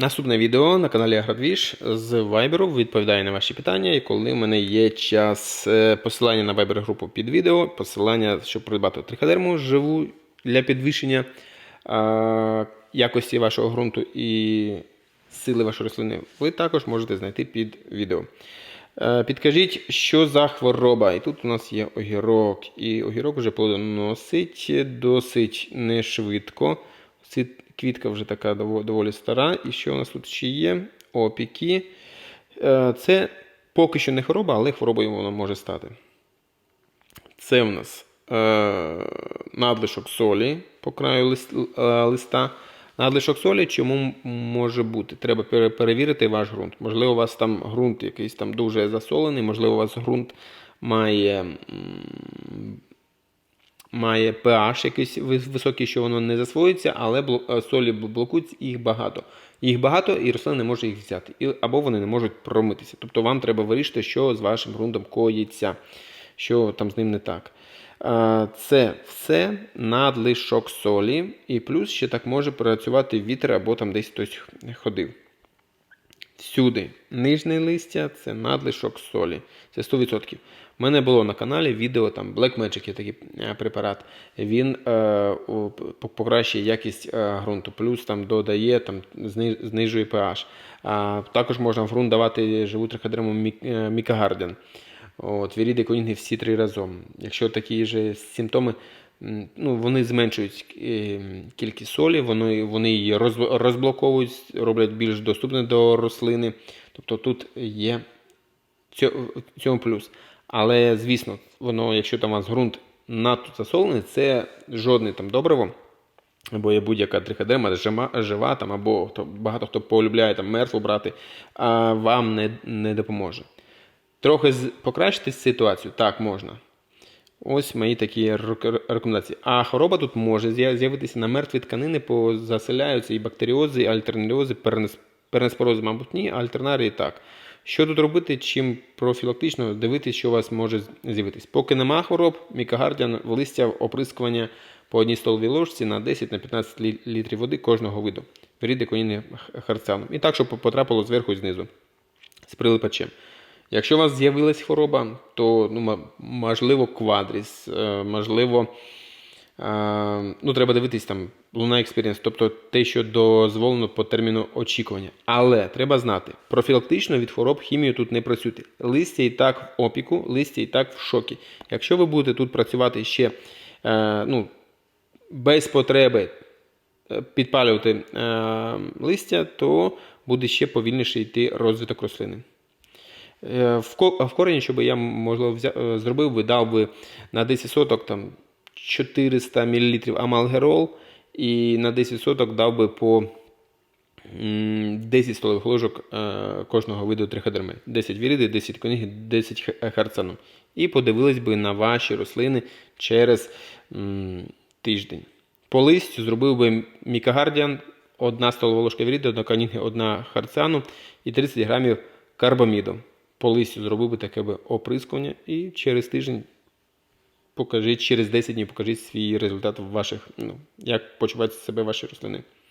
Наступне відео на каналі Аградвіж з Viber відповідає на ваші питання. І коли в мене є час е, посилання на Viber групу під відео, посилання, щоб придбати триходерму живу для підвищення е, якості вашого ґрунту і сили вашої рослини, ви також можете знайти під відео. Е, Підкажіть, що за хвороба? І тут у нас є огірок. І огірок вже плодоносить досить не швидко. Ці квітка вже така доволі стара. І що у нас тут ще є? Опіки. Е, Це поки що не хвороба, але хворобою воно може стати. Це в нас е, надлишок солі по краю е, листа. Надлишок солі чому може бути? Треба перевірити ваш ґрунт. Можливо, у вас там ґрунт якийсь там дуже засолений, можливо, у вас ґрунт має, має pH якийсь високий, що воно не засвоюється, але е, солі бл- блокують, їх багато. Їх багато, і рослина не може їх взяти. Або вони не можуть промитися. Тобто вам треба вирішити, що з вашим ґрунтом коїться, що там з ним не так. Е, Це все надлишок солі, і плюс ще так може працювати вітер або там десь хтось ходив. Всюди нижнє листя це надлишок солі. Це 100%. У мене було на каналі відео там Black Magic є такий е, препарат. Він е, покращує якість е, ґрунту, плюс там додає, там, знижує pH. А, також можна в ґрунт давати живу триходерму е, мікагарден. От, віріди конінги всі три разом. Якщо такі ж симптоми, ну, вони зменшують е, кількість солі, вони, вони її розблоковують, роблять більш доступною до рослини. Тобто тут є цьому плюс. Але, звісно, воно, якщо там у вас ґрунт надто засолений, це жодне там добриво, або є будь-яка триходерма жива, там, або багато хто полюбляє там мертву брати, а вам не, не допоможе. Трохи покращити ситуацію так можна. Ось мої такі рекомендації. А хвороба тут може з'явитися на мертві тканини, позаселяються і бактеріози, і альтернаріози, перенес, перенеспорози, мабуть, ні, а альтернарії так. Що тут робити, чим профілактично дивитися, що у вас може з'явитись. Поки нема хвороб, мікагардіан в листя оприскування по одній столовій ложці на 10 на 15 лі- літрів води кожного виду. Беріть коніни харцяном. І так, щоб потрапило зверху і знизу з прилипачем. Якщо у вас з'явилась хвороба, то ну, можливо квадріс, е, можливо, е, ну, треба дивитись там Луна Experience, тобто те, що дозволено по терміну очікування. Але треба знати, профілактично від хвороб хімію тут не працюйте. Листя і так в опіку, листя і так в шокі. Якщо ви будете тут працювати ще е, ну, без потреби підпалювати листя, то буде ще повільніше йти розвиток рослини. Е, В, ко- в корені, щоб я можливо взя- е, зробив, би дав би на 10 соток там 400 мл амалгерол і на 10 соток дав би по 10 столових ложок е, кожного виду триходерми. 10 віріди, 10 коніги, 10 харцану. І подивились би на ваші рослини через м, тиждень. По листю зробив би мікагардіан, одна столова ложка віріди, одна коніги, одна харцану і 30 грамів карбаміду. По листю зробив би таке би оприскування і через тиждень покажіть, через 10 днів покажіть свій результат в ваших, ну, як почувають себе ваші рослини.